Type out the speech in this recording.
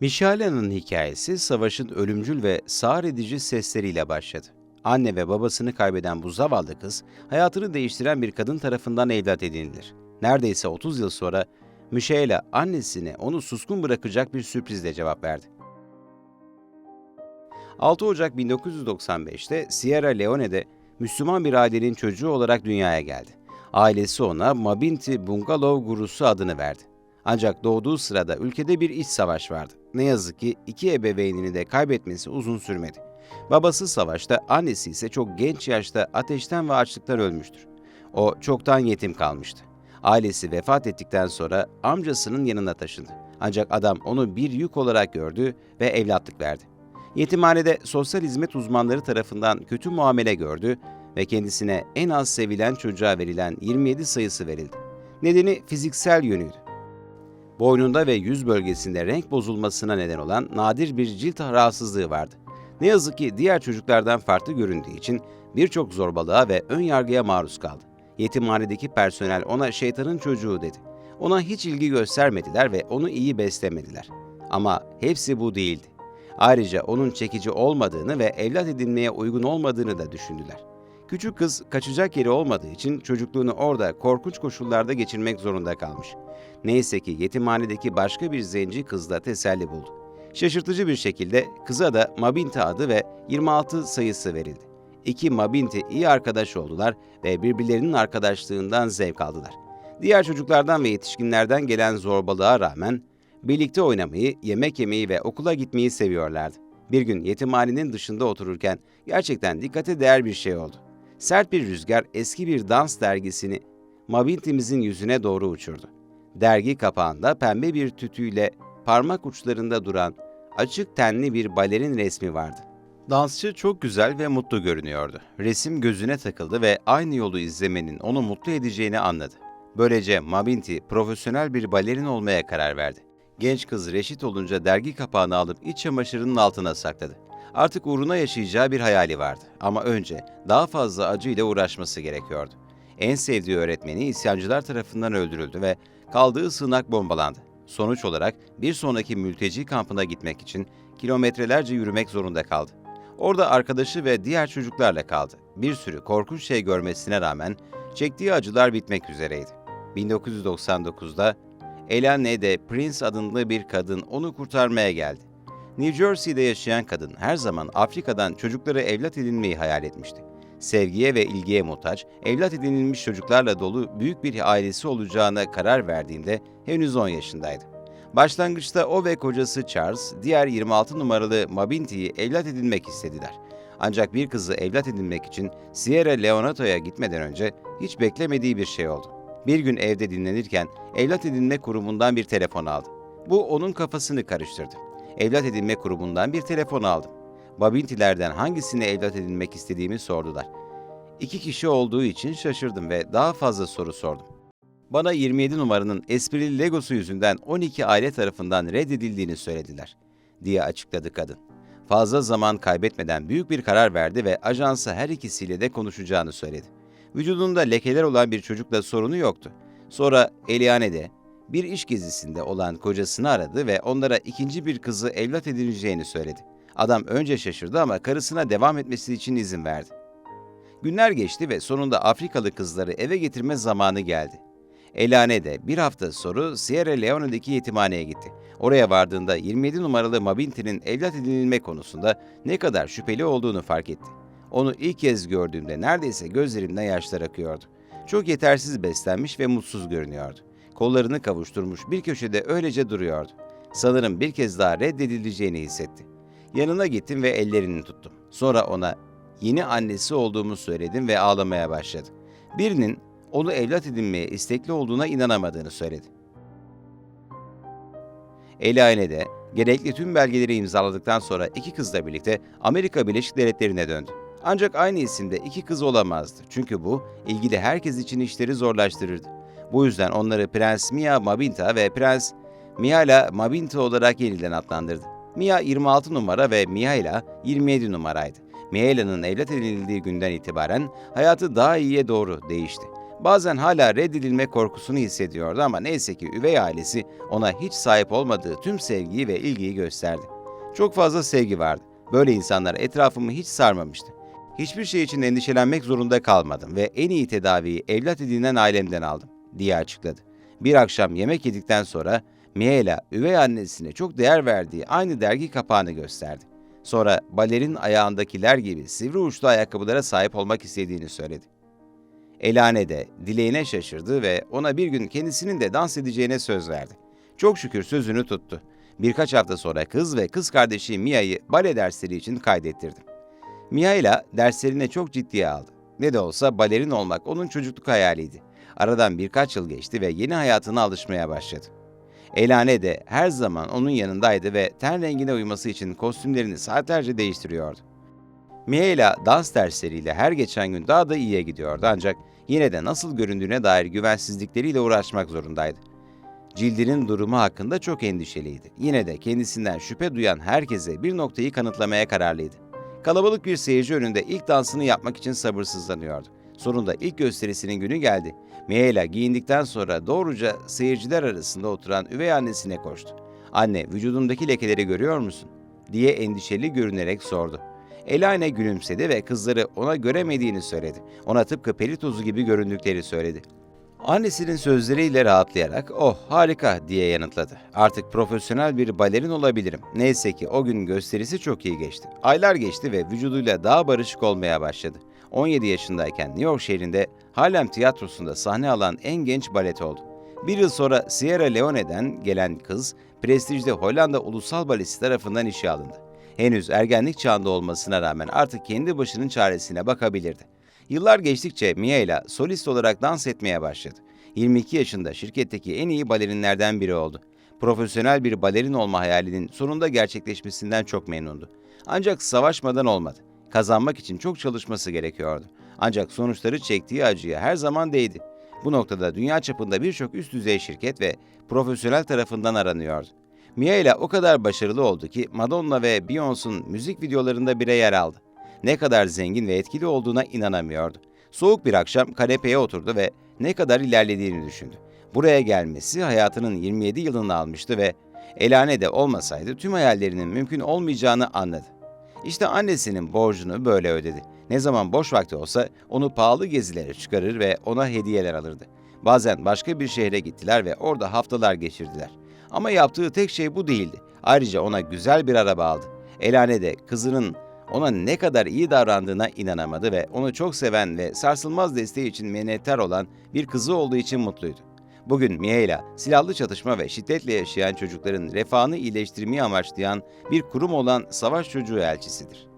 Mişalena'nın hikayesi savaşın ölümcül ve sağır edici sesleriyle başladı. Anne ve babasını kaybeden bu zavallı kız, hayatını değiştiren bir kadın tarafından evlat edinilir. Neredeyse 30 yıl sonra Mişaela annesine onu suskun bırakacak bir sürprizle cevap verdi. 6 Ocak 1995'te Sierra Leone'de Müslüman bir ailenin çocuğu olarak dünyaya geldi. Ailesi ona Mabinti Bungalow Gurusu adını verdi. Ancak doğduğu sırada ülkede bir iç savaş vardı. Ne yazık ki iki ebeveynini de kaybetmesi uzun sürmedi. Babası savaşta, annesi ise çok genç yaşta ateşten ve açlıktan ölmüştür. O çoktan yetim kalmıştı. Ailesi vefat ettikten sonra amcasının yanına taşındı. Ancak adam onu bir yük olarak gördü ve evlatlık verdi. Yetimhanede sosyal hizmet uzmanları tarafından kötü muamele gördü ve kendisine en az sevilen çocuğa verilen 27 sayısı verildi. Nedeni fiziksel yönüydü. Boynunda ve yüz bölgesinde renk bozulmasına neden olan nadir bir cilt rahatsızlığı vardı. Ne yazık ki diğer çocuklardan farklı göründüğü için birçok zorbalığa ve ön yargıya maruz kaldı. Yetimhanedeki personel ona şeytanın çocuğu dedi. Ona hiç ilgi göstermediler ve onu iyi beslemediler. Ama hepsi bu değildi. Ayrıca onun çekici olmadığını ve evlat edinmeye uygun olmadığını da düşündüler. Küçük kız kaçacak yeri olmadığı için çocukluğunu orada korkunç koşullarda geçirmek zorunda kalmış. Neyse ki yetimhanedeki başka bir zenci kızla teselli buldu. Şaşırtıcı bir şekilde kıza da Mabinti adı ve 26 sayısı verildi. İki Mabinti iyi arkadaş oldular ve birbirlerinin arkadaşlığından zevk aldılar. Diğer çocuklardan ve yetişkinlerden gelen zorbalığa rağmen birlikte oynamayı, yemek yemeyi ve okula gitmeyi seviyorlardı. Bir gün yetimhanenin dışında otururken gerçekten dikkate değer bir şey oldu. Sert bir rüzgar eski bir dans dergisini Mabinti'mizin yüzüne doğru uçurdu. Dergi kapağında pembe bir tütüyle parmak uçlarında duran açık tenli bir balerin resmi vardı. Dansçı çok güzel ve mutlu görünüyordu. Resim gözüne takıldı ve aynı yolu izlemenin onu mutlu edeceğini anladı. Böylece Mabinti profesyonel bir balerin olmaya karar verdi. Genç kız reşit olunca dergi kapağını alıp iç çamaşırının altına sakladı. Artık uğruna yaşayacağı bir hayali vardı ama önce daha fazla acıyla uğraşması gerekiyordu. En sevdiği öğretmeni isyancılar tarafından öldürüldü ve kaldığı sığınak bombalandı. Sonuç olarak bir sonraki mülteci kampına gitmek için kilometrelerce yürümek zorunda kaldı. Orada arkadaşı ve diğer çocuklarla kaldı. Bir sürü korkunç şey görmesine rağmen çektiği acılar bitmek üzereydi. 1999'da Elane'de Prince adında bir kadın onu kurtarmaya geldi. New Jersey'de yaşayan kadın her zaman Afrika'dan çocukları evlat edinmeyi hayal etmişti. Sevgiye ve ilgiye muhtaç, evlat edinilmiş çocuklarla dolu büyük bir ailesi olacağına karar verdiğinde henüz 10 yaşındaydı. Başlangıçta o ve kocası Charles, diğer 26 numaralı Mabinti'yi evlat edinmek istediler. Ancak bir kızı evlat edinmek için Sierra Leone'ye gitmeden önce hiç beklemediği bir şey oldu. Bir gün evde dinlenirken evlat edinme kurumundan bir telefon aldı. Bu onun kafasını karıştırdı. Evlat edinme kurumundan bir telefon aldım. Babintilerden hangisini evlat edinmek istediğimi sordular. İki kişi olduğu için şaşırdım ve daha fazla soru sordum. Bana 27 numaranın esprili legosu yüzünden 12 aile tarafından reddedildiğini söylediler, diye açıkladı kadın. Fazla zaman kaybetmeden büyük bir karar verdi ve ajansa her ikisiyle de konuşacağını söyledi. Vücudunda lekeler olan bir çocukla sorunu yoktu. Sonra Eliane'de bir iş gezisinde olan kocasını aradı ve onlara ikinci bir kızı evlat edineceğini söyledi. Adam önce şaşırdı ama karısına devam etmesi için izin verdi. Günler geçti ve sonunda Afrikalı kızları eve getirme zamanı geldi. Elane de bir hafta sonra Sierra Leone'deki yetimhaneye gitti. Oraya vardığında 27 numaralı Mabinti'nin evlat edinilme konusunda ne kadar şüpheli olduğunu fark etti. Onu ilk kez gördüğümde neredeyse gözlerimden yaşlar akıyordu. Çok yetersiz beslenmiş ve mutsuz görünüyordu. Kollarını kavuşturmuş bir köşede öylece duruyordu. Sanırım bir kez daha reddedileceğini hissetti. Yanına gittim ve ellerini tuttum. Sonra ona yeni annesi olduğumu söyledim ve ağlamaya başladı. Birinin onu evlat edinmeye istekli olduğuna inanamadığını söyledi. Elaine gerekli tüm belgeleri imzaladıktan sonra iki kızla birlikte Amerika Birleşik Devletleri'ne döndü. Ancak aynı isimde iki kız olamazdı. Çünkü bu ilgili herkes için işleri zorlaştırırdı. Bu yüzden onları Prens Mia Mabinta ve Prens Mihala Mabinta olarak yeniden adlandırdı. Mia 26 numara ve Mihaila 27 numaraydı. Mihaila'nın evlat edinildiği günden itibaren hayatı daha iyiye doğru değişti. Bazen hala reddedilme korkusunu hissediyordu ama neyse ki üvey ailesi ona hiç sahip olmadığı tüm sevgiyi ve ilgiyi gösterdi. Çok fazla sevgi vardı. Böyle insanlar etrafımı hiç sarmamıştı. Hiçbir şey için endişelenmek zorunda kalmadım ve en iyi tedaviyi evlat edinen ailemden aldım, diye açıkladı. Bir akşam yemek yedikten sonra Miela, üvey annesine çok değer verdiği aynı dergi kapağını gösterdi. Sonra balerin ayağındakiler gibi sivri uçlu ayakkabılara sahip olmak istediğini söyledi. Elane de dileğine şaşırdı ve ona bir gün kendisinin de dans edeceğine söz verdi. Çok şükür sözünü tuttu. Birkaç hafta sonra kız ve kız kardeşi Mia'yı bale dersleri için kaydettirdi. Mia ile derslerine çok ciddiye aldı. Ne de olsa balerin olmak onun çocukluk hayaliydi. Aradan birkaç yıl geçti ve yeni hayatına alışmaya başladı. Elane de her zaman onun yanındaydı ve ten rengine uyması için kostümlerini saatlerce değiştiriyordu. Mia ile dans dersleriyle her geçen gün daha da iyiye gidiyordu ancak yine de nasıl göründüğüne dair güvensizlikleriyle uğraşmak zorundaydı. Cildinin durumu hakkında çok endişeliydi. Yine de kendisinden şüphe duyan herkese bir noktayı kanıtlamaya kararlıydı. Kalabalık bir seyirci önünde ilk dansını yapmak için sabırsızlanıyordu. Sonunda ilk gösterisinin günü geldi. Miela giyindikten sonra doğruca seyirciler arasında oturan üvey annesine koştu. Anne, vücudundaki lekeleri görüyor musun? diye endişeli görünerek sordu. Elane gülümsedi ve kızları ona göremediğini söyledi. Ona tıpkı peri tozu gibi göründükleri söyledi. Annesinin sözleriyle rahatlayarak "Oh harika" diye yanıtladı. Artık profesyonel bir balerin olabilirim. Neyse ki o gün gösterisi çok iyi geçti. Aylar geçti ve vücuduyla daha barışık olmaya başladı. 17 yaşındayken New York şehrinde Harlem Tiyatrosu'nda sahne alan en genç balet oldu. Bir yıl sonra Sierra Leone'den gelen kız, prestijli Hollanda Ulusal Balesi tarafından işe alındı. Henüz ergenlik çağında olmasına rağmen artık kendi başının çaresine bakabilirdi. Yıllar geçtikçe Mia ile solist olarak dans etmeye başladı. 22 yaşında şirketteki en iyi balerinlerden biri oldu. Profesyonel bir balerin olma hayalinin sonunda gerçekleşmesinden çok memnundu. Ancak savaşmadan olmadı. Kazanmak için çok çalışması gerekiyordu. Ancak sonuçları çektiği acıya her zaman değdi. Bu noktada dünya çapında birçok üst düzey şirket ve profesyonel tarafından aranıyordu. Mia ile o kadar başarılı oldu ki Madonna ve Beyoncé'un müzik videolarında bire yer aldı. Ne kadar zengin ve etkili olduğuna inanamıyordu. Soğuk bir akşam kanepeye oturdu ve ne kadar ilerlediğini düşündü. Buraya gelmesi hayatının 27 yılını almıştı ve Elane de olmasaydı tüm hayallerinin mümkün olmayacağını anladı. İşte annesinin borcunu böyle ödedi. Ne zaman boş vakti olsa onu pahalı gezilere çıkarır ve ona hediyeler alırdı. Bazen başka bir şehre gittiler ve orada haftalar geçirdiler. Ama yaptığı tek şey bu değildi. Ayrıca ona güzel bir araba aldı. Elane de kızının ona ne kadar iyi davrandığına inanamadı ve onu çok seven ve sarsılmaz desteği için minnettar olan bir kızı olduğu için mutluydu. Bugün Miaela, silahlı çatışma ve şiddetle yaşayan çocukların refahını iyileştirmeyi amaçlayan bir kurum olan Savaş Çocuğu Elçisidir.